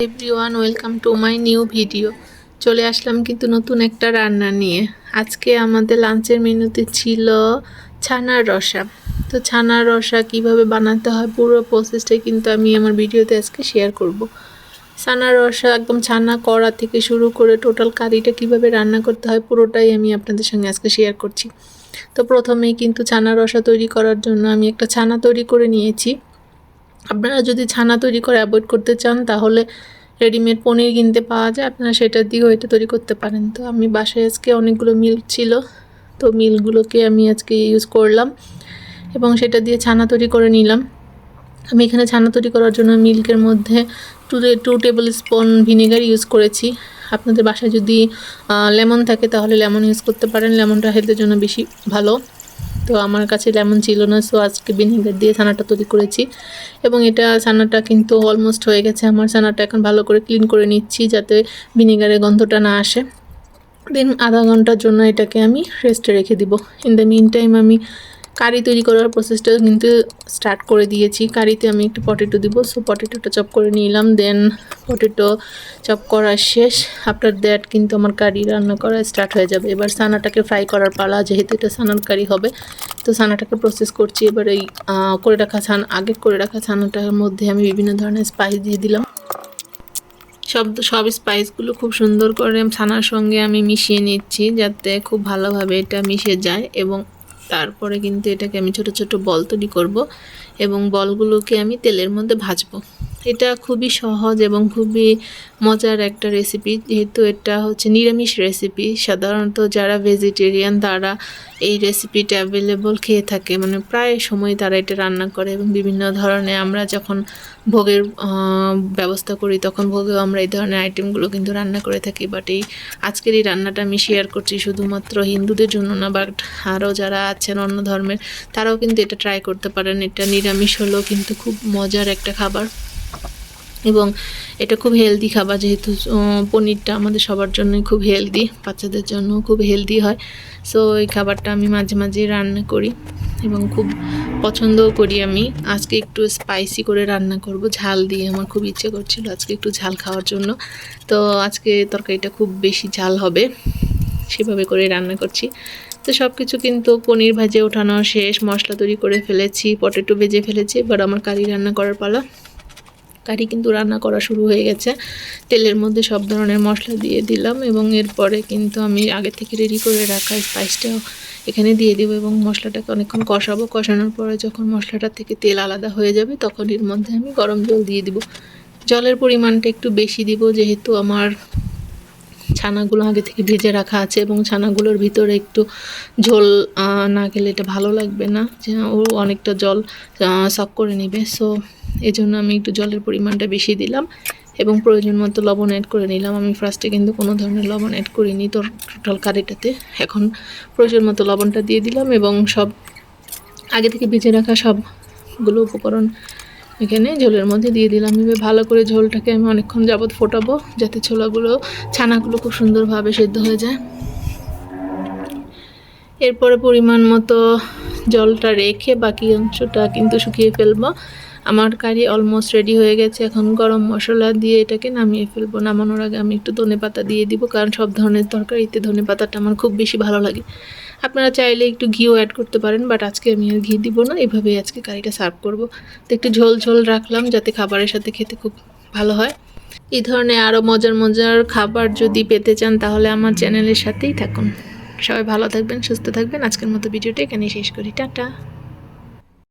Everyone welcome to my new video চলে আসলাম কিন্তু নতুন একটা রান্না নিয়ে। আজকে আমাদের লাঞ্চের মেনুতে ছিল ছানার রসা। তো ছানার রসা কীভাবে বানাতে হয় পুরো প্রসেসটাই কিন্তু আমি আমার ভিডিওতে আজকে শেয়ার করব। ছানার রসা একদম ছানা করা থেকে শুরু করে টোটাল কারিটা কীভাবে রান্না করতে হয় পুরোটাই আমি আপনাদের সঙ্গে আজকে শেয়ার করছি। তো প্রথমেই কিন্তু ছানা রসা তৈরি করার জন্য আমি একটা ছানা তৈরি করে নিয়েছি। আপনারা যদি ছানা তৈরি করে অ্যাভয়েড করতে চান, তাহলে রেডিমেড পনির কিনতে পাওয়া যায়। আপনারা সেটার দিয়েও এটা তৈরি করতে পারেন। তো আমি বাসায় আজকে অনেকগুলো মিল্ক ছিল। তো মিল্কগুলোকে আমি আজকে ইউজ করলাম এবং সেটা দিয়ে ছানা তৈরি করে নিলাম। আমি এখানে ছানা তৈরি করার জন্য মিল্কের মধ্যে two two tablespoon vinegar use করেছি। আপনাদের বাসায় যদি লেমন থাকে, তাহলে লেমন ইউজ করতে পারেন। লেমনটা হেলথের জন্য বেশি ভালো। তো আমার কাছে লেমন ছিল না সো আজকে ভিনেগার দিয়ে ছানাটা তৈরি করেছি। এবং এটা ছানাটা কিন্তু অলমোস্ট হয়ে গেছে। আমার ছানাটা এখন ভালো করে ক্লিন করে নিচ্ছি যাতে ভিনেগারের গন্ধটা না আসে। দেন আধা ঘণ্টার জন্য এটাকে আমি রেস্টে রেখে দিব। ইন দ্য মিন টাইম আমি কারি তৈরি করার প্রসেসটা কিন্তু স্টার্ট করে দিয়েছি। কারিতে আমি একটু পটেটো দিব। সো পটেটোটা চপ করে নিলাম। দেন পটেটো চপ করা শেষ। আফটার দ্যাট কিন্তু আমার কারি রান্না করা স্টার্ট হয়ে যাবে। এবার সানাটাকে ফ্রাই করার পালা, যেহেতু এটা সানার কারি হবে। তো সানাটাকে প্রসেস করছি। এবার এই করে রাখা ছান আগে করে রাখা ছানাটার মধ্যে আমি বিভিন্ন ধরনের স্পাইস দিয়ে দিলাম। সব সব স্পাইসগুলো খুব সুন্দর করে ছানার সঙ্গে আমি মিশিয়ে নিচ্ছি, যাতে খুব ভালোভাবে এটা মিশে যায় এবং তারপরে কিন্তু এটাকে আমি ছোট ছোট বল তৈরি করব এবং বলগুলোকে আমি তেলের মধ্যে ভাজবো। এটা খুবই সহজ এবং খুবই মজার একটা রেসিপি যেহেতু এটা হচ্ছে নিরামিষ রেসিপি সাধারণত যারা ভেজিটেরিয়ান তারা এই রেসিপিটা অ্যাভেলেবল খেয়ে থাকে। মানে প্রায় সময় তারা এটা রান্না করে এবং বিভিন্ন ধরনের আমরা যখন ভোগের ব্যবস্থা করি, তখন ভোগেও আমরা এই ধরনের আইটেমগুলো কিন্তু রান্না করে থাকি। বাট এই আজকের এই রান্নাটা আমি শেয়ার করছি শুধুমাত্র হিন্দুদের জন্য না বাট আরও যারা আছেন অন্য ধর্মের, তারাও কিন্তু এটা ট্রাই করতে পারেন। এটা নিরামিষ হলেও কিন্তু খুব মজার একটা খাবার। এবং এটা খুব হেলদি খাবার যেহেতু পনিরটা আমাদের সবার জন্যই খুব হেলদি বাচ্চাদের জন্য খুব হেলদি হয়। সো এই খাবারটা আমি মাঝে মাঝে রান্না করি এবং খুব পছন্দও করি আমি। আজকে একটু স্পাইসি করে রান্না করব, ঝাল দিয়ে আমার খুব ইচ্ছে করছিল আজকে একটু ঝাল খাওয়ার জন্য। তো, আজকে তরকারিটা খুব বেশি ঝাল হবে, সেভাবে করে রান্না করছি। তো সব কিছু কিন্তু পনির ভাজে ওঠানো শেষ, মশলা তৈরি করে ফেলেছি, পটেটো ভেজে ফেলেছি, এবার আমার কারি রান্না করার পালা। কারি কিন্তু রান্না করা শুরু হয়ে গেছে। তেলের মধ্যে সব ধরনের মশলা দিয়ে দিলাম এবং এরপরে কিন্তু আমি আগে থেকে রেডি করে রাখা স্পাইসটাও এখানে দিয়ে দেবো এবং মশলাটাকে অনেকক্ষণ কষাবো। কষানোর পরে যখন মশলাটা থেকে তেল আলাদা হয়ে যাবে তখন এর মধ্যে আমি গরম জল দিয়ে দিব। জলের পরিমাণটা একটু বেশি দিব যেহেতু আমার ছানাগুলো আগে থেকে ভেজে রাখা আছে এবং ছানাগুলোর ভিতরে একটু ঝোল না গেলে এটা ভালো লাগবে না। যে ও অনেকটা জল সক করে নেবে। সো এই জন্য আমি একটু জলের পরিমাণটা বেশি দিলাম এবং প্রয়োজন মতো লবণ অ্যাড করে নিলাম। আমি ফার্স্টে কিন্তু কোনো ধরনের লবণ অ্যাড করিনি। তোর টোটাল কারিটাতে এখন প্রয়োজন মতো লবণটা দিয়ে দিলাম এবং সব আগে থেকে ভেজে রাখা সবগুলো উপকরণ এখানে ঝোলের মধ্যে দিয়ে দিলাম। এবার ভালো করে ঝোলটাকে আমি অনেকক্ষণ যাবত ফোটাবো যাতে ছোলাগুলো, ছানাগুলো খুব সুন্দরভাবে সেদ্ধ হয়ে যায়। এরপরে পরিমাণ মতো জলটা রেখে বাকি অংশটা কিন্তু শুকিয়ে ফেলব। আমার কারি অলমোস্ট রেডি হয়ে গেছে। এখন গরম মশলা দিয়ে এটাকে নামিয়ে ফেলব। নামানোর আগে আমি একটু ধনে পাতা দিয়ে দিব, কারণ সব ধরনের তরকারিতে ধনে পাতাটা আমার খুব বেশি ভালো লাগে। আপনারা চাইলে একটু ঘিও অ্যাড করতে পারেন বাট আজকে আমি আর ঘি দিব না। এভাবেই আজকে কারিটা সার্ভ করব। তো একটু ঝোল ঝোল রাখলাম, যাতে খাবারের সাথে খেতে খুব ভালো হয়। এই ধরনের আরও মজার মজার খাবার যদি পেতে চান, তাহলে আমার চ্যানেলের সাথেই থাকুন। সবাই ভালো থাকবেন, সুস্থ থাকবেন। আজকের মতো ভিডিওটা এখানেই শেষ করি। টাটা।